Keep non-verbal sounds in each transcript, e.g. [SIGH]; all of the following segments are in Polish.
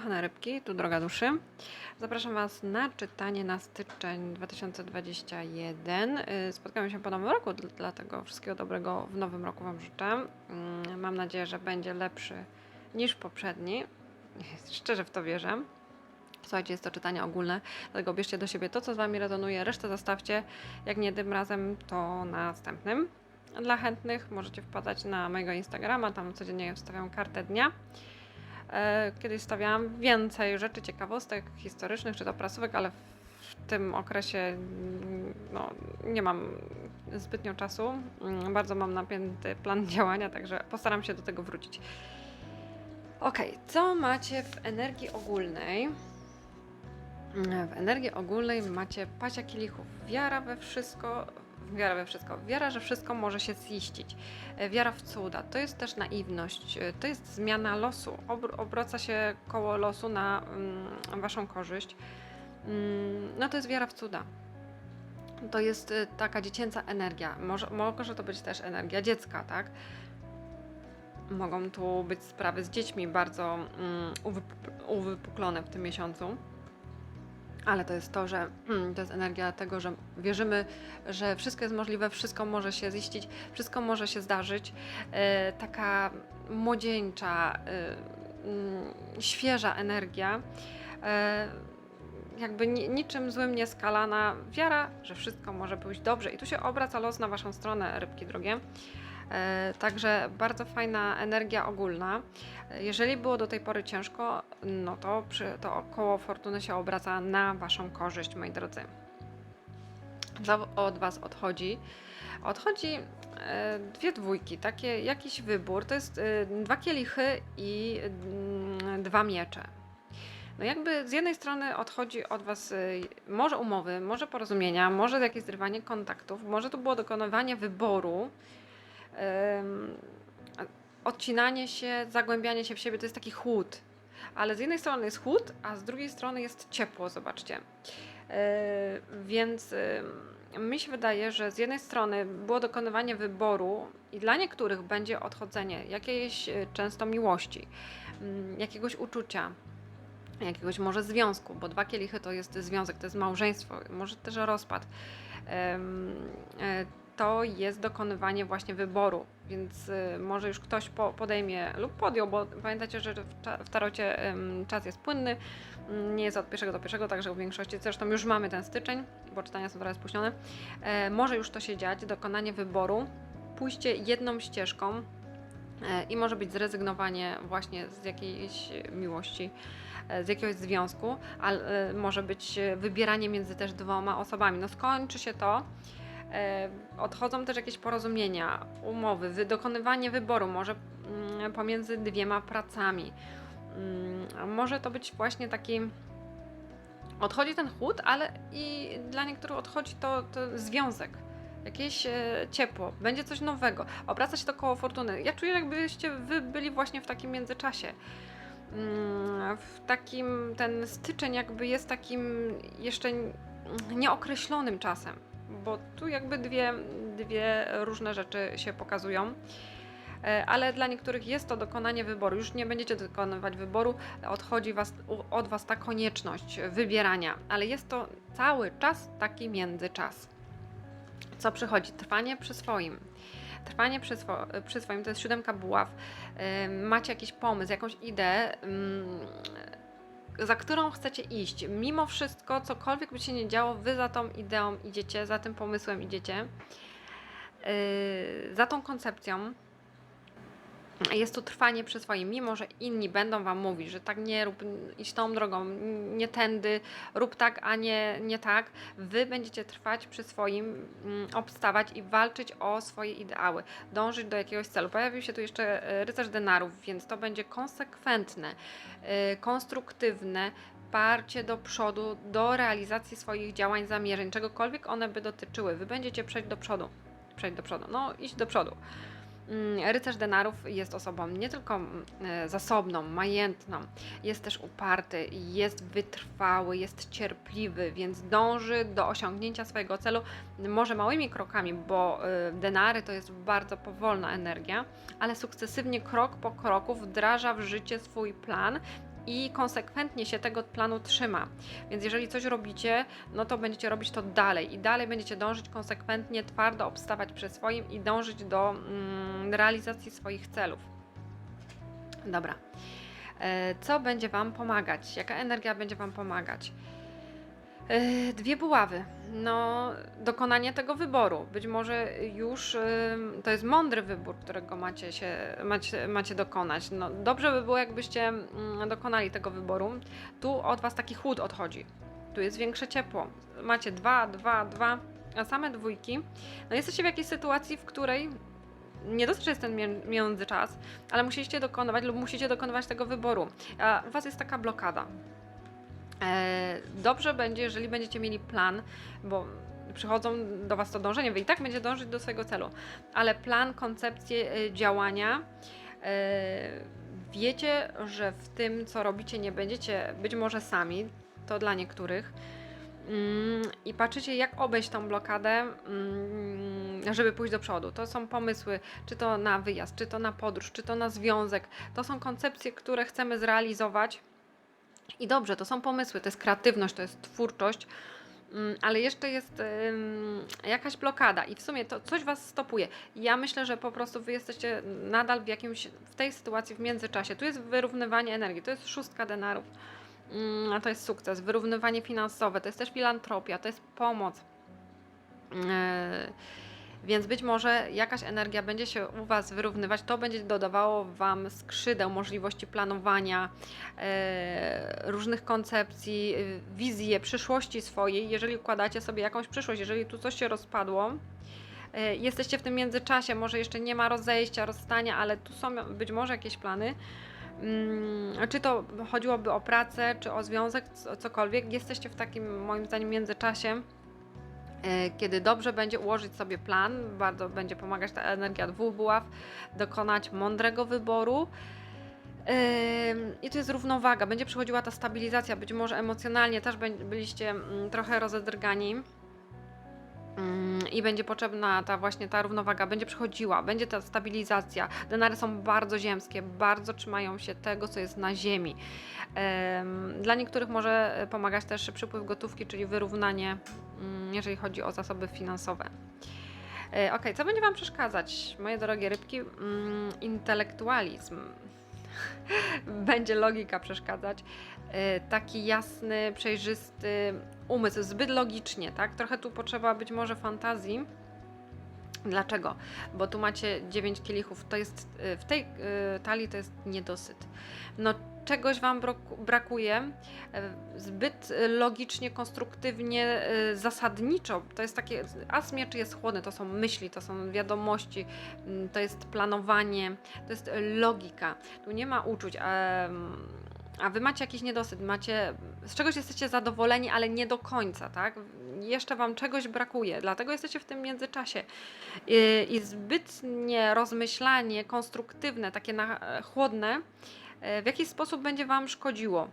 kochane rybki, tu droga duszy. Zapraszam Was na czytanie na styczeń 2021. Y, Spotkamy się po nowym roku, dl- dlatego wszystkiego dobrego w nowym roku Wam życzę. Mm, Mam nadzieję, że będzie lepszy niż poprzedni. [LAUGHS] Szczerze w to wierzę. Słuchajcie, jest to czytanie ogólne, dlatego bierzcie do siebie to, co z Wami rezonuje, resztę zostawcie, jak nie tym razem, to następnym. Dla chętnych możecie wpadać na mojego Instagrama, tam codziennie wstawiam kartę dnia. E, Kiedyś stawiałam więcej rzeczy, ciekawostek historycznych czy to prasówek, ale w tym okresie mm, no, nie mam zbytnio czasu. Mm, Bardzo mam napięty plan [LAUGHS] działania, także postaram się do tego wrócić. Ok, co macie w energii ogólnej? Mm, W energii ogólnej macie pacia kielichów. Wiara we wszystko, wiara we wszystko, wiara, że wszystko może się ziścić. E, Wiara w cuda. To jest też naiwność. E, To jest zmiana losu. Obr- obraca się koło losu na mm, waszą korzyść. Mm, no to jest wiara w cuda. To jest e, taka dziecięca energia. Może, może to być też energia dziecka, tak? Mogą tu być sprawy z dziećmi bardzo uwyp- uwypuklone w tym miesiącu. Ale to jest to, że mm, to jest energia tego, że wierzymy, że wszystko jest możliwe, wszystko może się ziścić, wszystko może się zdarzyć. E, taka młodzieńcza, e, mm, świeża energia. E, jakby ni- niczym złym nie skalana wiara, że wszystko może pójść dobrze. I tu się obraca los na Waszą stronę, rybki drogie. E, Także bardzo fajna energia ogólna. Jeżeli było do tej pory ciężko, no to, przy, to koło fortuny się obraca na Waszą korzyść, moi drodzy. Co od Was odchodzi? Odchodzi e, dwie dwójki, takie jakiś wybór. To jest e, dwa kielichy i mm, dwa miecze. No jakby z jednej strony odchodzi od Was może umowy, może porozumienia, może jakieś zrywanie kontaktów, może to było dokonywanie wyboru, odcinanie się, zagłębianie się w siebie, to jest taki chłód. Ale z jednej strony jest chłód, a z drugiej strony jest ciepło, zobaczcie. Yy, więc mi się wydaje, że z jednej strony było dokonywanie wyboru i dla niektórych będzie odchodzenie jakiejś yy, często miłości, yy, jakiegoś uczucia, jakiegoś może związku, bo dwa kielichy to jest związek, to jest małżeństwo, może też rozpad. To jest dokonywanie właśnie wyboru, więc y, może już ktoś po- podejmie lub podjął, bo pamiętajcie, że w, tarocie czas jest płynny, mm, nie jest od pierwszego do pierwszego, także w większości, zresztą już mamy ten styczeń, bo czytania są trochę spóźnione. E, Może już to się dziać, dokonanie wyboru, pójście jedną ścieżką e, i może być zrezygnowanie właśnie z jakiejś miłości e, z jakiegoś związku, ale może być wybieranie między też dwoma osobami. No skończy się to, odchodzą też jakieś porozumienia, umowy, wy- dokonywanie wyboru może mm, pomiędzy dwiema pracami. Mm, Może to być właśnie taki odchodzi ten chłód, ale i dla niektórych odchodzi to, to związek. Jakieś e, ciepło, będzie coś nowego. Obraca się to koło fortuny. Ja czuję, jakbyście wy byli właśnie w takim międzyczasie mm, w takim, ten styczeń jakby jest takim jeszcze nieokreślonym czasem, bo tu jakby dwie, dwie różne rzeczy się pokazują. E, Ale dla niektórych jest to dokonanie wyboru. Już nie będziecie dokonywać wyboru, odchodzi was, od Was ta konieczność wybierania, ale jest to cały czas taki międzyczas. Co przychodzi? Trwanie przy swoim. Trwanie przy, swo- przy swoim to jest siódemka buław. Ym, Macie jakiś pomysł, jakąś ideę, ym, za którą chcecie iść. Mimo wszystko, cokolwiek by się nie działo, wy za tą ideą idziecie, za tym pomysłem idziecie, Yy, za tą koncepcją. Jest to trwanie przy swoim, mimo że inni będą wam mówić, że tak nie rób, idź tą drogą, nie tędy, rób tak, a nie, nie tak. Wy będziecie trwać przy swoim, mm, obstawać i walczyć o swoje ideały, dążyć do jakiegoś celu. Pojawił się tu jeszcze e, rycerz denarów, więc to będzie konsekwentne, e, konstruktywne, parcie do przodu, do realizacji swoich działań, zamierzeń, czegokolwiek one by dotyczyły. Wy będziecie przejść do przodu. Przejść do przodu, no iść do przodu. Mm, Rycerz denarów jest osobą nie tylko mm, e, zasobną, majętną, jest też uparty, jest wytrwały, jest cierpliwy, więc dąży do osiągnięcia swojego celu, może małymi krokami, bo e, denary to jest bardzo powolna energia, ale sukcesywnie, krok po kroku wdraża w życie swój plan i konsekwentnie się tego planu trzyma. Więc jeżeli coś robicie, no to będziecie robić to dalej i dalej będziecie dążyć konsekwentnie, twardo obstawać przy swoim i dążyć do mm, realizacji swoich celów. Dobra. E, Co będzie Wam pomagać? Jaka energia będzie Wam pomagać? E, Dwie buławy. No, dokonanie tego wyboru. Być może już ym, to jest mądry wybór, którego macie, się, macie, macie dokonać. No, dobrze by było, jakbyście mm, dokonali tego wyboru. Tu od Was taki chłód odchodzi. Tu jest większe ciepło. Macie dwa, dwa, dwa, a same dwójki. No, jesteście w jakiejś sytuacji, w której nie dosyć, jest ten mię- międzyczas, ale musicie dokonywać lub musicie dokonywać tego wyboru. A u Was jest taka blokada. E, Dobrze będzie, jeżeli będziecie mieli plan, bo przychodzą do Was to dążenie, Wy i tak będziecie dążyć do swojego celu, ale plan, koncepcję e, działania. e, Wiecie, że w tym, co robicie, nie będziecie być może sami, to dla niektórych. Mm, I patrzycie, jak obejść tą blokadę, mm, żeby pójść do przodu. To są pomysły, czy to na wyjazd, czy to na podróż, czy to na związek. To są koncepcje, które chcemy zrealizować. I dobrze, to są pomysły, to jest kreatywność, to jest twórczość, mm, ale jeszcze jest jakaś blokada i w sumie to coś Was stopuje. Ja myślę, że po prostu Wy jesteście nadal w jakimś, w tej sytuacji w międzyczasie. Tu jest wyrównywanie energii, to jest szóstka denarów, mm, a to jest sukces, wyrównywanie finansowe, to jest też filantropia, to jest pomoc. Yy, więc być może jakaś energia będzie się u Was wyrównywać, to będzie dodawało Wam skrzydeł, możliwości planowania, e, różnych koncepcji, y, wizje przyszłości swojej. Jeżeli układacie sobie jakąś przyszłość, jeżeli tu coś się rozpadło, e, jesteście w tym międzyczasie, może jeszcze nie ma rozejścia, rozstania, ale tu są być może jakieś plany. Mm, Czy to chodziłoby o pracę, czy o związek, co- cokolwiek, jesteście w takim, moim zdaniem, międzyczasie e, kiedy dobrze będzie ułożyć sobie plan, bardzo będzie pomagać ta energia dwóch buław, dokonać mądrego wyboru. I tu jest równowaga, będzie przychodziła ta stabilizacja, być może emocjonalnie też byliście mm, trochę rozedrgani. Ym, I będzie potrzebna ta właśnie ta równowaga, będzie przychodziła, będzie ta stabilizacja. Denary są bardzo ziemskie, bardzo trzymają się tego, co jest na ziemi. Dla niektórych może pomagać też przypływ gotówki, czyli wyrównanie, mm, jeżeli chodzi o zasoby finansowe. E, Ok, co będzie Wam przeszkadzać, moje drogie rybki? Mm, Intelektualizm. [LAUGHS] będzie logika przeszkadzać. E, Taki jasny, przejrzysty umysł, zbyt logicznie, tak? Trochę tu potrzeba być może fantazji. Dlaczego? Bo tu macie 9 kielichów, to jest e, w tej e, talii to jest niedosyt. No czegoś wam brakuje e, zbyt logicznie, konstruktywnie, zasadniczo. To jest takie as mieczy jest chłodny, to są myśli, to są wiadomości, mm, to jest planowanie, to jest logika. Tu nie ma uczuć. em, a wy macie jakiś niedosyt, macie, z czegoś jesteście zadowoleni, ale nie do końca, tak? Jeszcze wam czegoś brakuje, dlatego jesteście w tym międzyczasie. I, i zbytnie rozmyślanie konstruktywne, takie na, chłodne, e, w jakiś sposób będzie wam szkodziło.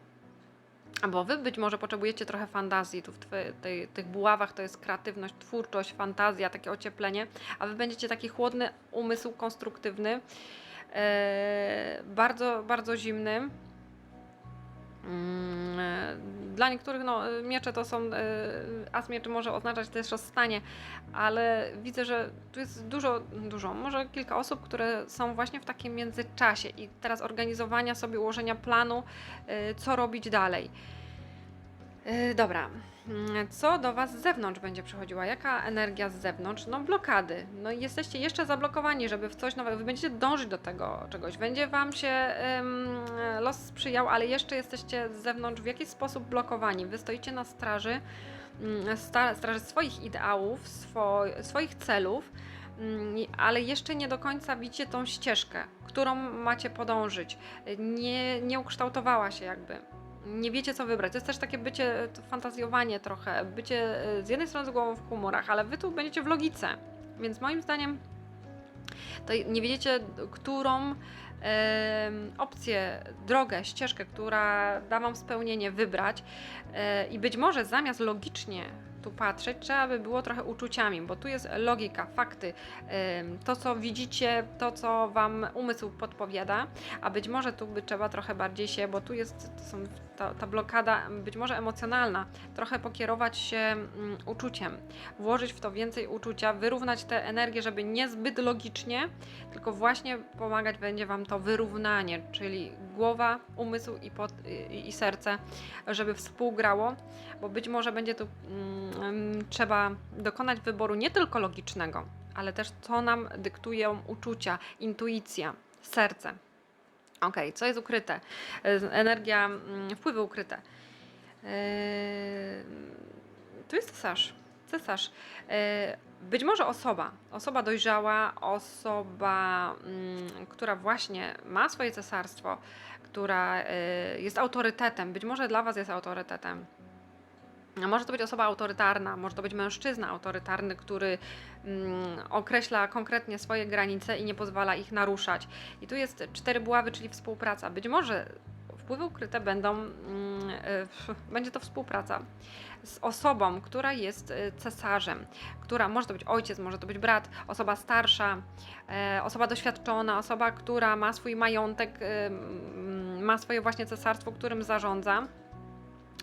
Bo wy być może potrzebujecie trochę fantazji, tu w twe- tej, tych buławach to jest kreatywność, twórczość, fantazja, takie ocieplenie, a wy będziecie taki chłodny umysł konstruktywny, e, bardzo, bardzo zimny. Mm, e, Dla niektórych no, miecze to są, e, as mieczy może oznaczać też rozstanie, ale widzę, że tu jest dużo, dużo, może kilka osób, które są właśnie w takim międzyczasie i teraz organizowania sobie, ułożenia planu, e, co robić dalej. E, Dobra, Mm, co do Was z zewnątrz będzie przychodziła? Jaka energia z zewnątrz? No blokady. No jesteście jeszcze zablokowani, żeby w coś nowego, Wy będziecie dążyć do tego czegoś. Będzie Wam się em, los sprzyjał, ale jeszcze jesteście z zewnątrz w jakiś sposób blokowani. Wy stoicie na straży, mm, straży swoich ideałów, swo, swoich celów, mm, ale jeszcze nie do końca widzicie tą ścieżkę, którą macie podążyć. Nie, nie ukształtowała się jakby nie wiecie co wybrać. To jest też takie bycie, fantazjowanie trochę, bycie e, z jednej strony z głową w humorach, ale wy tu będziecie w logice. Więc moim zdaniem to nie wiedziecie, którą opcję, drogę, ścieżkę, która da wam spełnienie, wybrać. E, I być może zamiast logicznie tu patrzeć, trzeba by było trochę uczuciami, bo tu jest logika, fakty, to co widzicie, to co Wam umysł podpowiada, a być może tu by trzeba trochę bardziej się, bo tu jest to są, ta, ta blokada być może emocjonalna, trochę pokierować się mm, uczuciem, włożyć w to więcej uczucia, wyrównać tę energię, żeby nie zbyt logicznie, tylko właśnie pomagać będzie Wam to wyrównanie, czyli głowa, umysł i, pod, i, i serce, żeby współgrało, bo być może będzie tu mm, trzeba dokonać wyboru nie tylko logicznego, ale też co nam dyktują uczucia, intuicja, serce. Ok, co jest ukryte? E, Energia, mm, wpływy ukryte. Yy, tu jest cesarz. Cesarz. Yy, Być może osoba, osoba dojrzała, osoba, mm, która właśnie ma swoje cesarstwo, która jest autorytetem, być może dla Was jest autorytetem. Może to być osoba autorytarna, może to być mężczyzna autorytarny, który mm, określa konkretnie swoje granice i nie pozwala ich naruszać. I tu jest cztery buławy, czyli współpraca. Być może wpływy ukryte będą, mm, pf, będzie to współpraca z osobą, która jest e, cesarzem, która może to być ojciec, może to być brat, osoba starsza, e, osoba doświadczona, osoba, która ma swój majątek, mm, ma swoje właśnie cesarstwo, którym zarządza.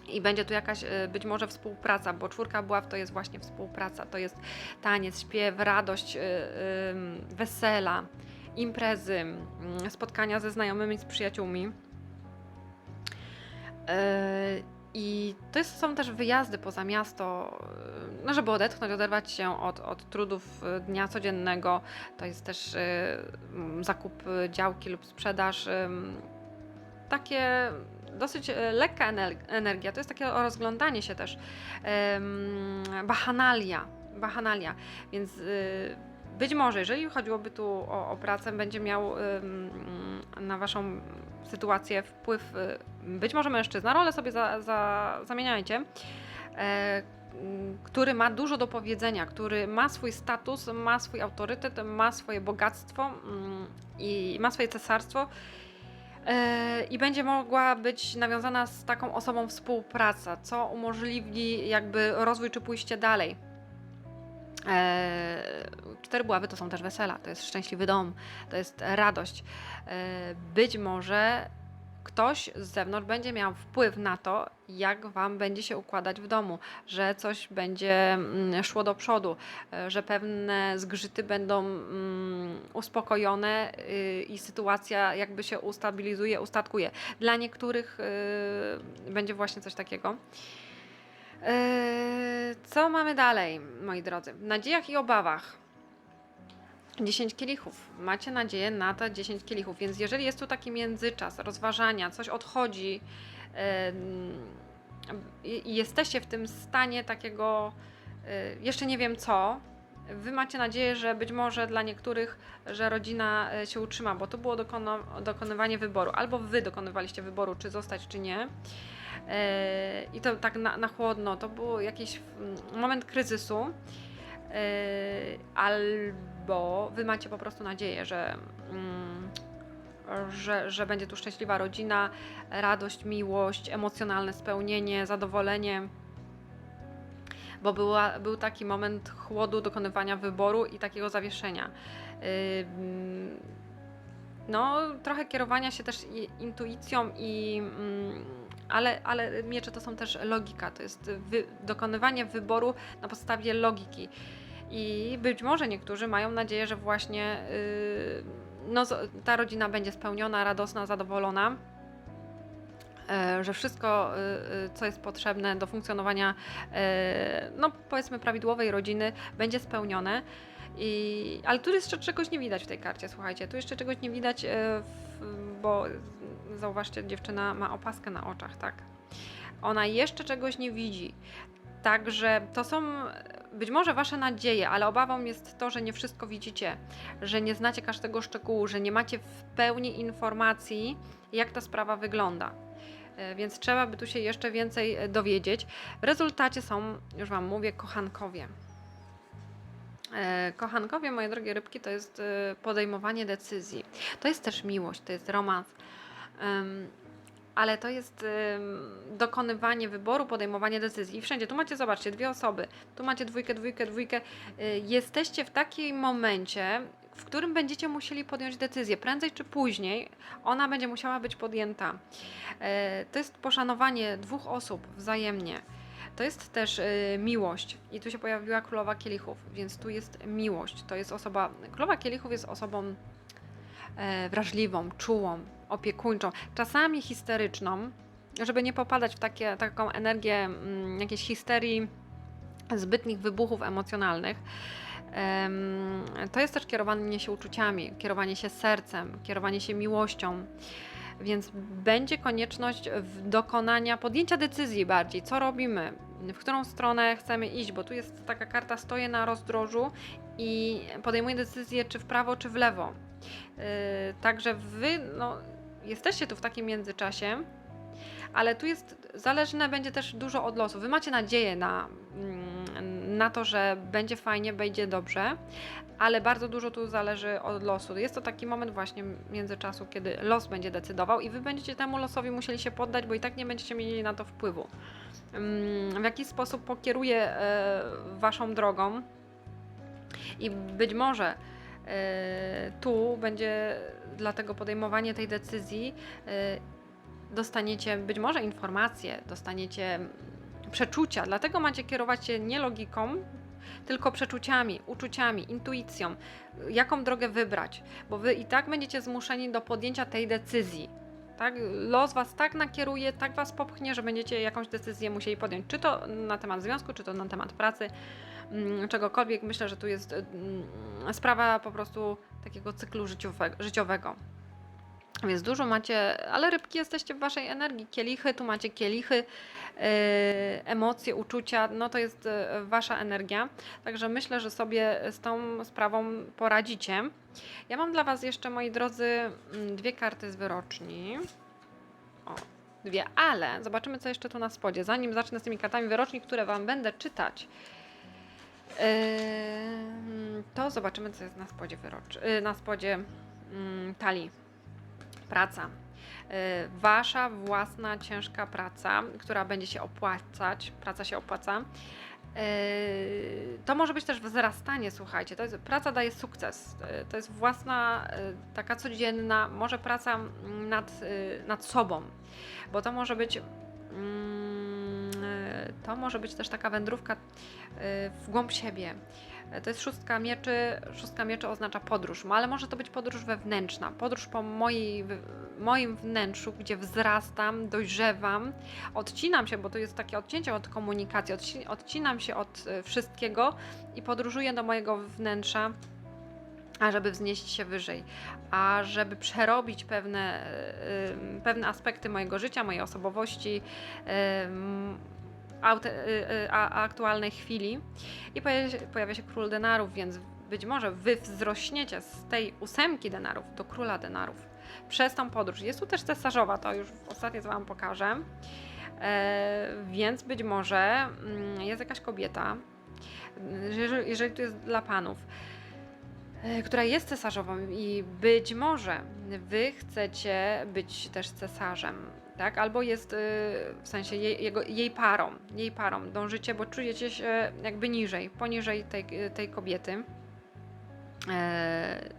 I będzie tu jakaś y, być może współpraca, bo czwórka buław to jest właśnie współpraca, to jest taniec, śpiew, radość, y, wesela, imprezy, mm, spotkania ze znajomymi, z przyjaciółmi. Y, I to jest, są też wyjazdy poza miasto, no żeby odetchnąć, oderwać się od, od trudów dnia codziennego. To jest też zakup działki lub sprzedaż. Takie dosyć e, lekka ener- energia, to jest takie rozglądanie się też, em, bachanalia, bachanalia, więc y, być może, jeżeli chodziłoby tu o, o pracę, będzie miał na Waszą sytuację wpływ, y, być może mężczyzna, rolę sobie za, za, zamieniajcie, e, który ma dużo do powiedzenia, który ma swój status, ma swój autorytet, ma swoje bogactwo mm, i ma swoje cesarstwo i będzie mogła być nawiązana z taką osobą współpraca, co umożliwi jakby rozwój czy pójście dalej. E, Cztery buławy to są też wesela, to jest szczęśliwy dom, to jest radość. E, Być może ktoś z zewnątrz będzie miał wpływ na to, jak Wam będzie się układać w domu, że coś będzie mm, szło do przodu, e, że pewne zgrzyty będą mm, uspokojone y, i sytuacja jakby się ustabilizuje, ustatkuje. Dla niektórych y, będzie właśnie coś takiego. E, Co mamy dalej, moi drodzy? W nadziejach i obawach. 10 kielichów. Macie nadzieję na te 10 kielichów, więc jeżeli jest tu taki międzyczas rozważania, coś odchodzi i i jesteście w tym stanie takiego, y, jeszcze nie wiem co, wy macie nadzieję, że być może dla niektórych, że rodzina y, się utrzyma, bo to było dokonywanie wyboru. Albo wy dokonywaliście wyboru, czy zostać, czy nie. E, I to tak na, na chłodno, to był jakiś mm, moment kryzysu. E, albo wy macie po prostu nadzieję, że, mm, że, że będzie tu szczęśliwa rodzina, radość, miłość, emocjonalne spełnienie, zadowolenie. Bo była, był taki moment chłodu, dokonywania wyboru i takiego zawieszenia. No, trochę kierowania się też intuicją i. mm, Ale, ale miecze to są też logika, to jest wy, dokonywanie wyboru na podstawie logiki. I być może niektórzy mają nadzieję, że właśnie yy, no, ta rodzina będzie spełniona, radosna, zadowolona. e, Że wszystko, y, y, co jest potrzebne do funkcjonowania, e, no powiedzmy, prawidłowej rodziny, będzie spełnione. I, ale tu jeszcze czegoś nie widać w tej karcie, słuchajcie. Tu jeszcze czegoś nie widać, e, bo zauważcie, dziewczyna ma opaskę na oczach, tak? Ona jeszcze czegoś nie widzi. Także to są być może wasze nadzieje, ale obawą jest to, że nie wszystko widzicie, że nie znacie każdego szczegółu, że nie macie w pełni informacji, jak ta sprawa wygląda. E, Więc trzeba by tu się jeszcze więcej e, dowiedzieć. W rezultacie są, już Wam mówię, kochankowie. E, Kochankowie, moje drogie rybki, to jest podejmowanie decyzji. To jest też miłość, to jest romans. Ale to jest dokonywanie wyboru, podejmowanie decyzji. I wszędzie, tu macie, zobaczcie, dwie osoby, tu macie dwójkę, dwójkę, dwójkę. Y, jesteście w takim momencie, w którym będziecie musieli podjąć decyzję. Prędzej czy później ona będzie musiała być podjęta. Y, to jest poszanowanie dwóch osób wzajemnie. To jest też y, miłość. I tu się pojawiła królowa kielichów, więc tu jest miłość. To jest osoba. Królowa kielichów jest osobą e, wrażliwą, czułą, opiekuńczą, czasami histeryczną, żeby nie popadać w takie, taką energię mm, jakiejś histerii, zbytnich wybuchów emocjonalnych. Em, To jest też kierowanie się uczuciami, kierowanie się sercem, kierowanie się miłością. Więc będzie konieczność dokonania, podjęcia decyzji bardziej, co robimy, w którą stronę chcemy iść, bo tu jest taka karta, stoję na rozdrożu i podejmuję decyzję, czy w prawo, czy w lewo. Yy, Także wy no, jesteście tu w takim międzyczasie, ale tu jest zależne będzie też dużo od losu. Wy macie nadzieję na, mm, na to, że będzie fajnie, będzie dobrze, ale bardzo dużo tu zależy od losu. Jest to taki moment właśnie międzyczasu, kiedy los będzie decydował i wy będziecie temu losowi musieli się poddać, bo i tak nie będziecie mieli na to wpływu. Mm, W jaki sposób pokieruje waszą drogą i być może e, tu będzie dlatego podejmowanie tej decyzji e, dostaniecie być może informacje, dostaniecie przeczucia, dlatego macie kierować się nie logiką, tylko przeczuciami, uczuciami, intuicją, jaką drogę wybrać, bo wy i tak będziecie zmuszeni do podjęcia tej decyzji. Tak? Los was tak nakieruje, tak was popchnie, że będziecie jakąś decyzję musieli podjąć, czy to na temat związku, czy to na temat pracy, czegokolwiek. Myślę, że tu jest mm, sprawa po prostu takiego cyklu życiowe- życiowego. Więc dużo macie, ale rybki jesteście w waszej energii. Kielichy, tu macie kielichy, yy, emocje, uczucia, no to jest yy, wasza energia. Także myślę, że sobie z tą sprawą poradzicie. Ja mam dla was jeszcze, moi drodzy, mm, dwie karty z wyroczni. O, dwie, ale zobaczymy, co jeszcze tu na spodzie. Zanim zacznę z tymi kartami wyroczni, które wam będę czytać, to zobaczymy, co jest na spodzie wyrocz, yy, na spodzie mm, talii praca. Y, Wasza własna ciężka praca, która będzie się opłacać, praca się opłaca. To może być też wzrastanie, słuchajcie. To jest, praca daje sukces. To jest własna, taka codzienna, może praca mm, nad, nad sobą, bo to może być. mm, To może być też taka wędrówka y, w głąb siebie. Y, To jest szóstka mieczy. Szóstka mieczy oznacza podróż, ale może to być podróż wewnętrzna. Podróż po mojej, moim wnętrzu, gdzie wzrastam, dojrzewam, odcinam się, bo to jest takie odcięcie od komunikacji, odci- odcinam się od y, wszystkiego i podróżuję do mojego wnętrza, ażeby wznieść się wyżej, a żeby przerobić pewne, y, pewne aspekty mojego życia, mojej osobowości, y, y, aktualnej chwili. I pojawia się, pojawia się król denarów, więc być może wy wzrośniecie z tej ósemki denarów do króla denarów przez tą podróż. Jest tu też cesarzowa, to już ostatnio Wam pokażę. E, więc być może mm, jest jakaś kobieta, jeżeli, jeżeli tu jest dla panów, e, która jest cesarzową i być może wy chcecie być też cesarzem, tak? Albo jest y, w sensie jej, jego, jej parą, jej parą dążycie, bo czujecie się jakby niżej, poniżej tej, tej kobiety. E,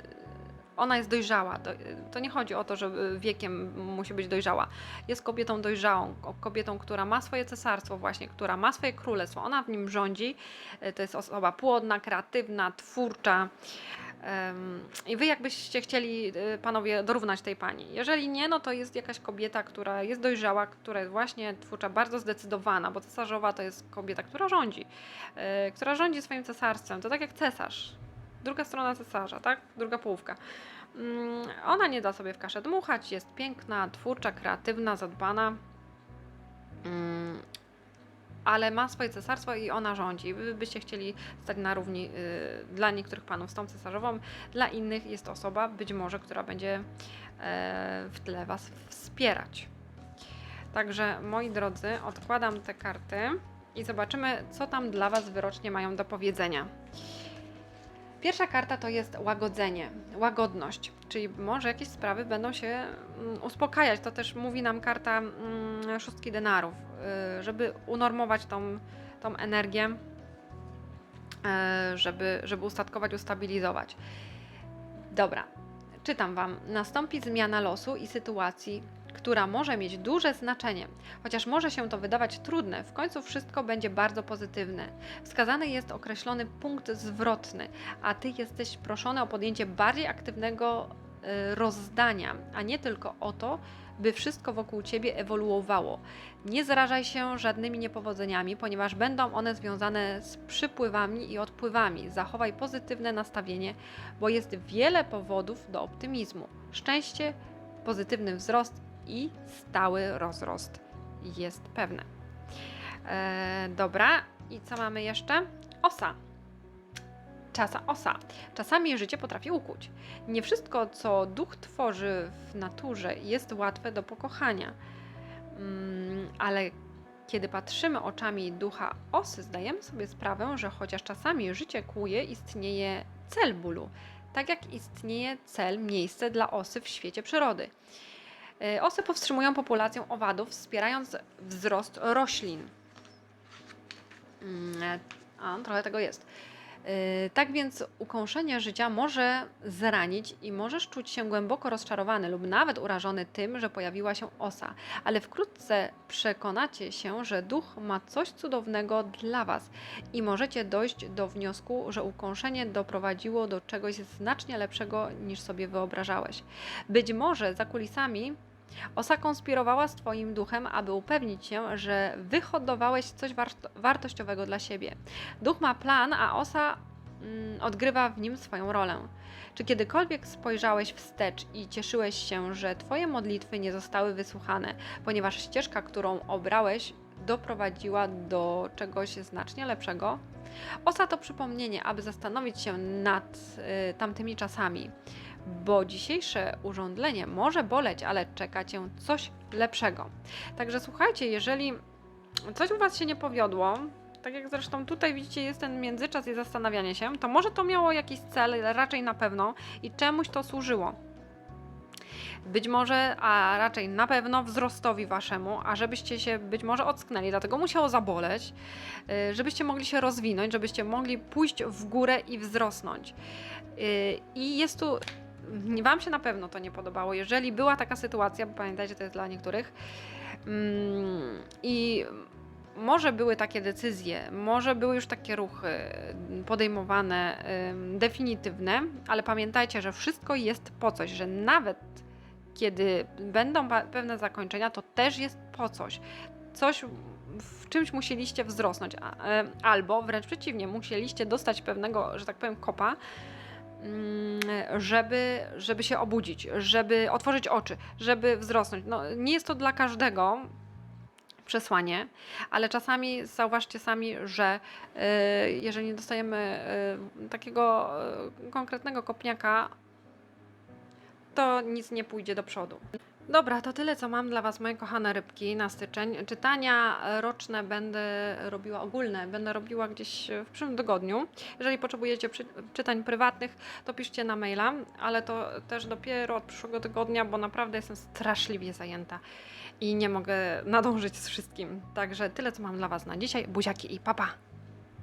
ona jest dojrzała. To, to nie chodzi o to, że wiekiem musi być dojrzała. Jest kobietą dojrzałą, ko- kobietą, która ma swoje cesarstwo właśnie, która ma swoje królestwo. Ona w nim rządzi. E, To jest osoba płodna, kreatywna, twórcza. I wy jakbyście chcieli, e, panowie, dorównać tej pani. Jeżeli nie, no to jest jakaś kobieta, która jest dojrzała, która jest właśnie twórcza, bardzo zdecydowana, bo cesarzowa to jest kobieta, która rządzi, e, która rządzi swoim cesarstwem. To tak jak cesarz. Druga strona cesarza, tak? Druga połówka. Mm, Ona nie da sobie w kaszę dmuchać, jest piękna, twórcza, kreatywna, zadbana. Ale ma swoje cesarstwo i ona rządzi. Wy byście chcieli stać na równi y, dla niektórych panów z tą cesarzową, dla innych jest osoba być może, która będzie e, w tle Was wspierać. Także moi drodzy, odkładam te karty i zobaczymy, co tam dla Was wyrocznie mają do powiedzenia. Pierwsza karta to jest łagodzenie, łagodność, czyli może jakieś sprawy będą się mm, uspokajać. To też mówi nam karta mm, szóstki denarów, y, żeby unormować tą, tą energię, y, żeby, żeby ustatkować, ustabilizować. Dobra, czytam Wam. Nastąpi zmiana losu i sytuacji, która może mieć duże znaczenie. Chociaż może się to wydawać trudne, w końcu wszystko będzie bardzo pozytywne. Wskazany jest określony punkt zwrotny, a Ty jesteś proszony o podjęcie bardziej aktywnego y, rozdania, a nie tylko o to, by wszystko wokół Ciebie ewoluowało. Nie zrażaj się żadnymi niepowodzeniami, ponieważ będą one związane z przypływami i odpływami. Zachowaj pozytywne nastawienie, bo jest wiele powodów do optymizmu. Szczęście, pozytywny wzrost i stały rozrost jest pewne. E, dobra, i co mamy jeszcze? Osa. Czasa osa. Czasami życie potrafi ukuć. Nie wszystko, co duch tworzy w naturze, jest łatwe do pokochania. Mm, ale kiedy patrzymy oczami ducha osy, zdajemy sobie sprawę, że chociaż czasami życie kłuje, istnieje cel bólu. Tak jak istnieje cel, miejsce dla osy w świecie przyrody. Y, Osy powstrzymują populację owadów, wspierając wzrost roślin. Mm, A, trochę tego jest. Y, Tak więc ukąszenie życia może zranić i możesz czuć się głęboko rozczarowany lub nawet urażony tym, że pojawiła się osa, ale wkrótce przekonacie się, że duch ma coś cudownego dla Was i możecie dojść do wniosku, że ukąszenie doprowadziło do czegoś znacznie lepszego niż sobie wyobrażałeś. Być może za kulisami Osa konspirowała z Twoim duchem, aby upewnić się, że wyhodowałeś coś warto- wartościowego dla siebie. Duch ma plan, a osa mm, odgrywa w nim swoją rolę. Czy kiedykolwiek spojrzałeś wstecz i cieszyłeś się, że Twoje modlitwy nie zostały wysłuchane, ponieważ ścieżka, którą obrałeś, doprowadziła do czegoś znacznie lepszego? Osa to przypomnienie, aby zastanowić się nad y, tamtymi czasami bo dzisiejsze urządlenie może boleć, ale czeka Cię coś lepszego. Także słuchajcie, jeżeli coś u Was się nie powiodło, tak jak zresztą tutaj widzicie, jest ten międzyczas i zastanawianie się, to może to miało jakiś cel, raczej na pewno, i czemuś to służyło. Być może, a raczej na pewno wzrostowi waszemu, a żebyście się być może ocknęli, dlatego musiało zaboleć, y, żebyście mogli się rozwinąć, żebyście mogli pójść w górę i wzrosnąć. Y, I jest tu Wam się na pewno to nie podobało. Jeżeli była taka sytuacja, bo pamiętajcie, to jest dla niektórych, mm, i może były takie decyzje, może były już takie ruchy podejmowane, definitywne, ale pamiętajcie, że wszystko jest po coś, że nawet kiedy będą pewne zakończenia, to też jest po coś. Coś w czymś musieliście wzrosnąć, albo wręcz przeciwnie, musieliście dostać pewnego, że tak powiem, kopa, żeby, żeby się obudzić, żeby otworzyć oczy, żeby wzrosnąć. No, nie jest to dla każdego przesłanie, ale czasami zauważcie sami, że y, jeżeli nie dostajemy y, takiego y, konkretnego kopniaka, to nic nie pójdzie do przodu. Dobra, to tyle, co mam dla Was, moje kochane rybki, na styczeń. Czytania roczne będę robiła ogólne, będę robiła gdzieś w przyszłym tygodniu. Jeżeli potrzebujecie czytań prywatnych, to piszcie na maila, ale to też dopiero od przyszłego tygodnia, bo naprawdę jestem straszliwie zajęta i nie mogę nadążyć z wszystkim. Także tyle, co mam dla Was na dzisiaj. Buziaki i papa!